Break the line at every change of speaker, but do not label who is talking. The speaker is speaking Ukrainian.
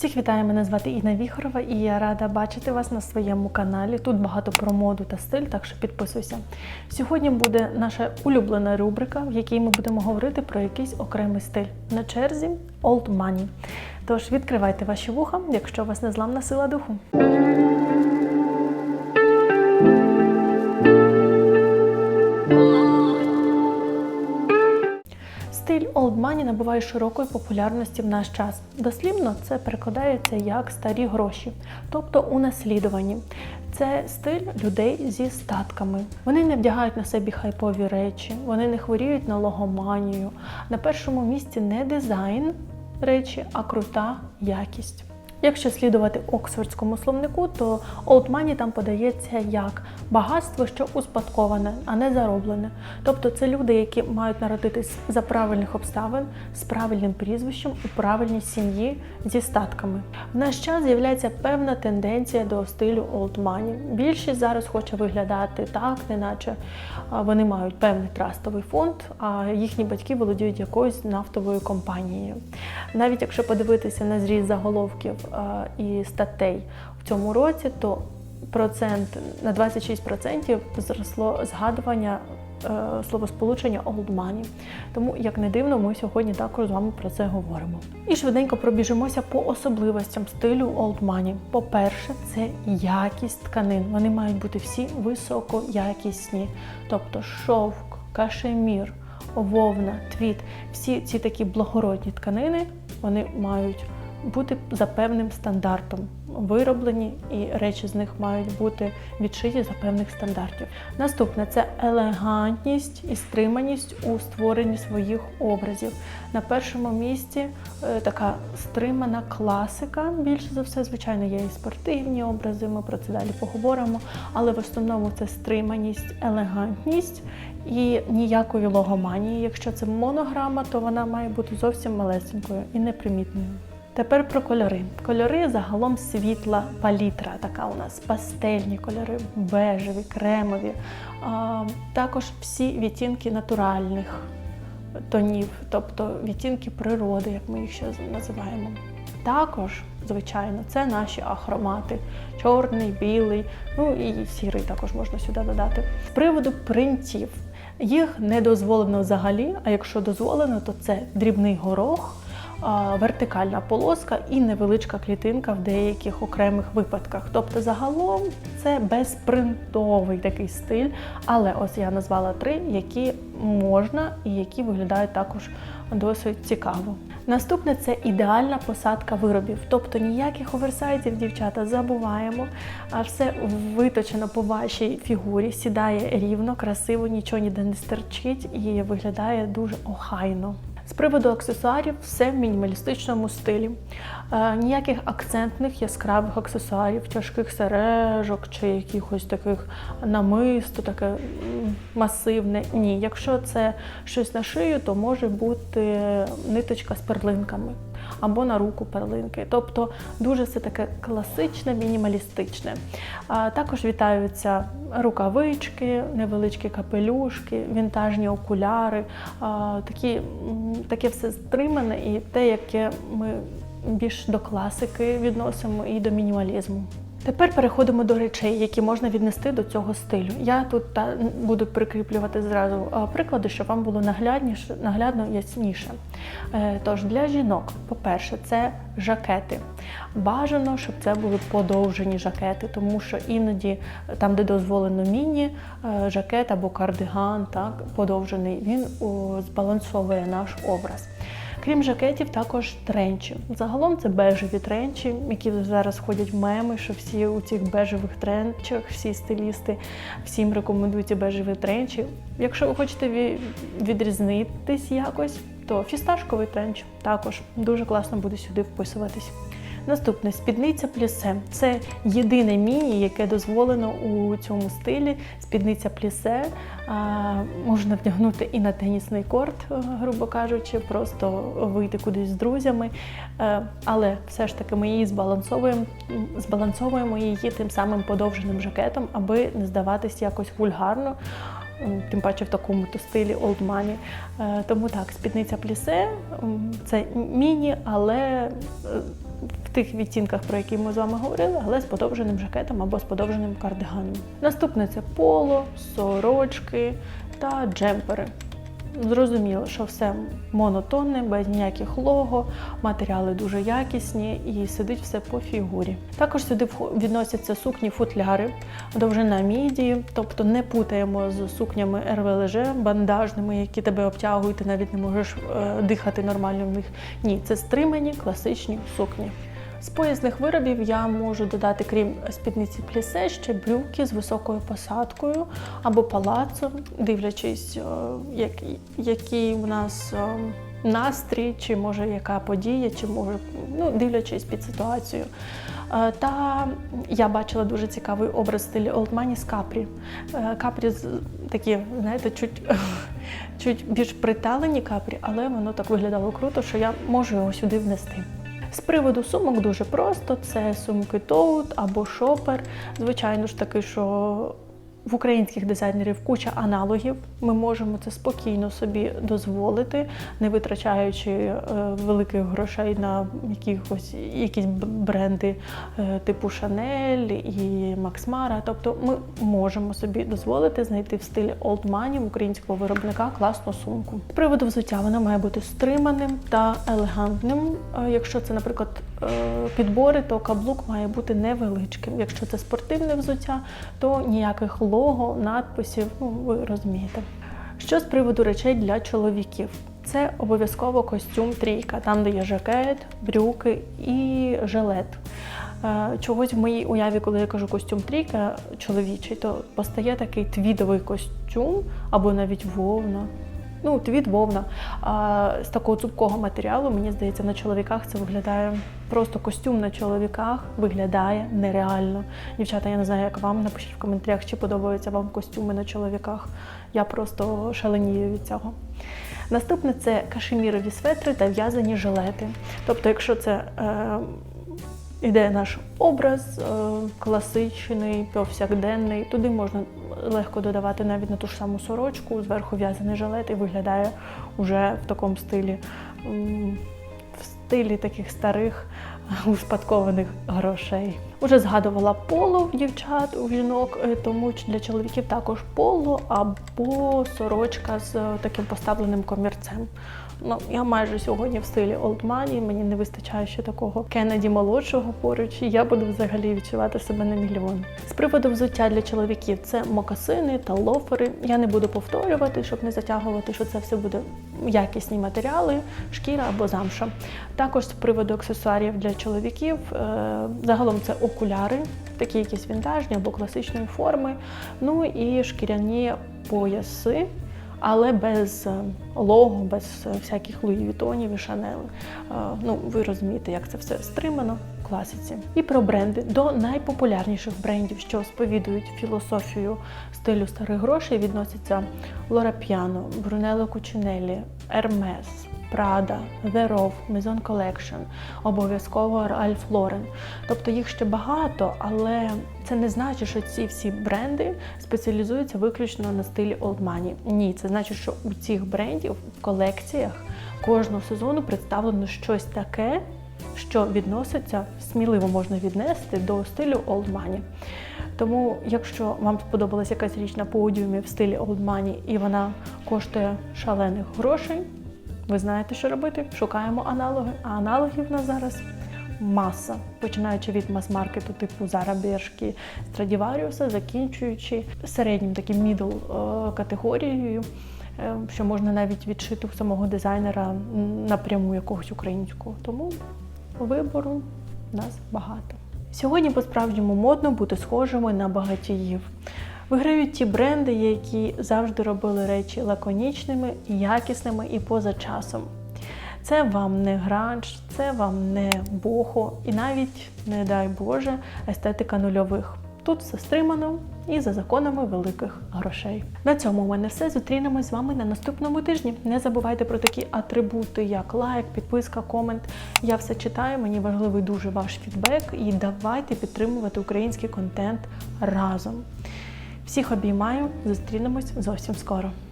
Всіх вітаю, мене звати Інна Віхорова і я рада бачити вас на своєму каналі. Тут багато про моду та стиль, так що підписуйся. Сьогодні буде наша улюблена рубрика, в якій ми будемо говорити про якийсь окремий стиль. На черзі Old Money. Тож відкривайте ваші вуха, якщо вас незламна сила духу. Набуває широкої популярності в наш час. Дослівно це перекладається як старі гроші, тобто унаслідувані. Це стиль людей зі статками. Вони не вдягають на собі хайпові речі, вони не хворіють на логоманію. На першому місці не дизайн речі, а крута якість. Якщо слідувати Оксфордському словнику, то Old Money там подається як багатство, що успадковане, а не зароблене. Тобто це люди, які мають народитись за правильних обставин, з правильним прізвищем у правильній сім'ї зі статками. В наш час з'являється певна тенденція до стилю Old Money. Більшість зараз хоче виглядати так, неначе вони мають певний трастовий фонд, а їхні батьки володіють якоюсь нафтовою компанією. Навіть якщо подивитися на зріз заголовків і статей в цьому році, то процент на 26% зросло згадування е, словосполучення old money. Тому, як не дивно, ми сьогодні також з вами про це говоримо. І швиденько пробіжимося по особливостям стилю old money. По-перше, це якість тканин. Вони мають бути всі високоякісні, тобто шовк, кашемір, вовна, твіт. Всі ці такі благородні тканини вони мають бути за певним стандартом вироблені, і речі з них мають бути відшиті за певних стандартів. Наступне це елегантність і стриманість у створенні своїх образів. На першому місці е, така стримана класика. Більше за все, звичайно, є і спортивні образи. Ми про це далі поговоримо. Але в основному це стриманість, елегантність і ніякої логоманії. Якщо це монограма, то вона має бути зовсім малесенькою і непримітною. Тепер про кольори. Кольори загалом світла палітра, така у нас пастельні кольори, бежеві, кремові. А, також всі відтінки натуральних тонів, тобто відтінки природи, як ми їх ще називаємо. Також, звичайно, це наші ахромати: чорний, білий, ну і сірий також можна сюди додати. З приводу принтів. Їх не дозволено взагалі, а якщо дозволено, то це дрібний горох вертикальна полоска і невеличка клітинка в деяких окремих випадках. Тобто, загалом це безпринтовий такий стиль, але ось я назвала три, які можна і які виглядають також досить цікаво. Наступне це ідеальна посадка виробів, тобто ніяких оверсайзів, дівчата, забуваємо, а все виточено по вашій фігурі, сідає рівно, красиво, нічого ніде не стерчить і виглядає дуже охайно. З приводу аксесуарів, все в мінімалістичному стилі. Е, ніяких акцентних яскравих аксесуарів, тяжких сережок чи якихось таких намисто, таке масивне. Ні, якщо це щось на шию, то може бути ниточка з перлинками або на руку перлинки. Тобто дуже все таке класичне, мінімалістичне. Також вітаються рукавички, невеличкі капелюшки, вінтажні окуляри, такі, таке все стримане і те, яке ми більш до класики відносимо і до мінімалізму. Тепер переходимо до речей, які можна віднести до цього стилю. Я тут та буду прикріплювати зразу приклади, щоб вам було наглядніше, наглядно ясніше. Е, Тож для жінок, по-перше, це жакети. Бажано, щоб це були подовжені жакети, тому що іноді там, де дозволено міні, е, жакет або кардиган, так, подовжений, він збалансовує наш образ. Крім жакетів, також тренчі. Загалом це бежеві тренчі, які зараз ходять меми, що всі у цих бежевих тренчах, всі стилісти, всім рекомендують бежеві тренчі. Якщо ви хочете ві- відрізнитись якось, то фісташковий тренч також дуже класно буде сюди вписуватись. Наступне спідниця плісе. Це єдине міні, яке дозволено у цьому стилі. Спідниця плісе можна вдягнути і на тенісний корт, е, грубо кажучи, просто вийти кудись з друзями. Е, Але все ж таки ми її збалансовуємо, збалансовуємо її тим самим подовженим жакетом, аби не здаватись якось вульгарно. Тим паче в такому то стилі Old Money. Е, Тому так, спідниця плісе це міні, але тих відтінках, про які ми з вами говорили, але з подовженим жакетом або з подовженим кардиганом. Наступне це поло, сорочки та джемпери. Зрозуміло, що все монотонне, без ніяких лого, матеріали дуже якісні і сидить все по фігурі. Також сюди відносяться сукні футляри, довжина мідії, тобто не путаємо з сукнями РВЛЖ, бандажними, які тебе обтягують, ти навіть не можеш е, дихати нормально в них. Ні, це стримані класичні сукні. З поясних виробів я можу додати, крім спідниці плісе, ще брюки з високою посадкою або палацо, дивлячись, е, як, який у нас е, настрій, чи може яка подія, чи може ну, дивлячись під ситуацію. Е, Та я бачила дуже цікавий образ стилі Money з капрі. Капрі такі, знаєте, чуть, чуть більш приталені капрі, але воно так виглядало круто, що я можу його сюди внести. З приводу сумок дуже просто: це сумки Тоут або Шопер. Звичайно ж таки, що в українських дизайнерів куча аналогів. Ми можемо це спокійно собі дозволити, не витрачаючи е, великих грошей на якихось якісь бренди е, типу Chanel і Mara. Тобто ми можемо собі дозволити знайти в стилі Old Money українського виробника класну сумку. З приводу взуття вона має бути стриманим та елегантним. Е, Якщо це, наприклад, е, підбори, то каблук має бути невеличким. Якщо це спортивне взуття, то ніяких лого, надписів, ну ви розумієте. Що з приводу речей для чоловіків? Це обов'язково костюм трійка, там де є жакет, брюки і жилет. Е, Чогось в моїй уяві, коли я кажу костюм трійка чоловічий, то постає такий твідовий костюм або навіть вовна. Ну, твід вовна. А з такого цупкого матеріалу, мені здається, на чоловіках це виглядає просто костюм на чоловіках виглядає нереально. Дівчата, я не знаю, як вам. Напишіть в коментарях, чи подобаються вам костюми на чоловіках. Я просто шаленію від цього. Наступне це кашемірові светри та в'язані жилети. Тобто, якщо це е, іде наш образ е, класичний, повсякденний, туди можна легко додавати навіть на ту ж саму сорочку, зверху в'язаний жилет і виглядає уже в такому стилі, в стилі таких старих успадкованих грошей. Уже згадувала поло в дівчат, у жінок, е, тому для чоловіків також поло або сорочка з е, таким поставленим комірцем. Ну, я майже сьогодні в стилі Money, мені не вистачає ще такого Кеннеді молодшого поруч, і я буду взагалі відчувати себе на мільйон. З приводу взуття для чоловіків це мокасини та лофери. Я не буду повторювати, щоб не затягувати, що це все буде якісні матеріали, шкіра або замша. Також з приводу аксесуарів для чоловіків, е, загалом це окуляри, такі якісь вінтажні або класичної форми. Ну і шкіряні пояси але без е, лого, без е, всяких Луї Вітонів і Шанели. Е, Ну, ви розумієте, як це все стримано в класиці. І про бренди до найпопулярніших брендів, що сповідують філософію стилю старих грошей, відносяться Лора Піано, Брунелло Кучинелі, Hermes, Prada, The Rove, Maison Collection, обов'язково Ralph Lauren. Тобто їх ще багато, але це не значить, що ці всі бренди спеціалізуються виключно на стилі Old Money. Ні, це значить, що у цих брендів в колекціях кожного сезону представлено щось таке, що відноситься, сміливо можна віднести до стилю Old Money. Тому, якщо вам сподобалася якась річ на подіумі в стилі Old Money і вона коштує шалених грошей, ви знаєте, що робити. Шукаємо аналоги, а аналогів у нас зараз маса, починаючи від мас-маркету типу Bershka, Stradivarius, закінчуючи середнім таким мідл категорією, е, що можна навіть відшити у самого дизайнера напряму якогось українського. Тому вибору нас багато. Сьогодні по-справжньому модно бути схожими на багатіїв. Виграють ті бренди, які завжди робили речі лаконічними, якісними і поза часом. Це вам не гранж, це вам не бохо і навіть, не дай Боже, естетика нульових. Тут все стримано і за законами великих грошей. На цьому у мене все. Зустрінемось з вами на наступному тижні. Не забувайте про такі атрибути, як лайк, підписка, комент. Я все читаю. Мені важливий дуже ваш фідбек. І давайте підтримувати український контент разом. Всіх обіймаю. Зустрінемось зовсім скоро.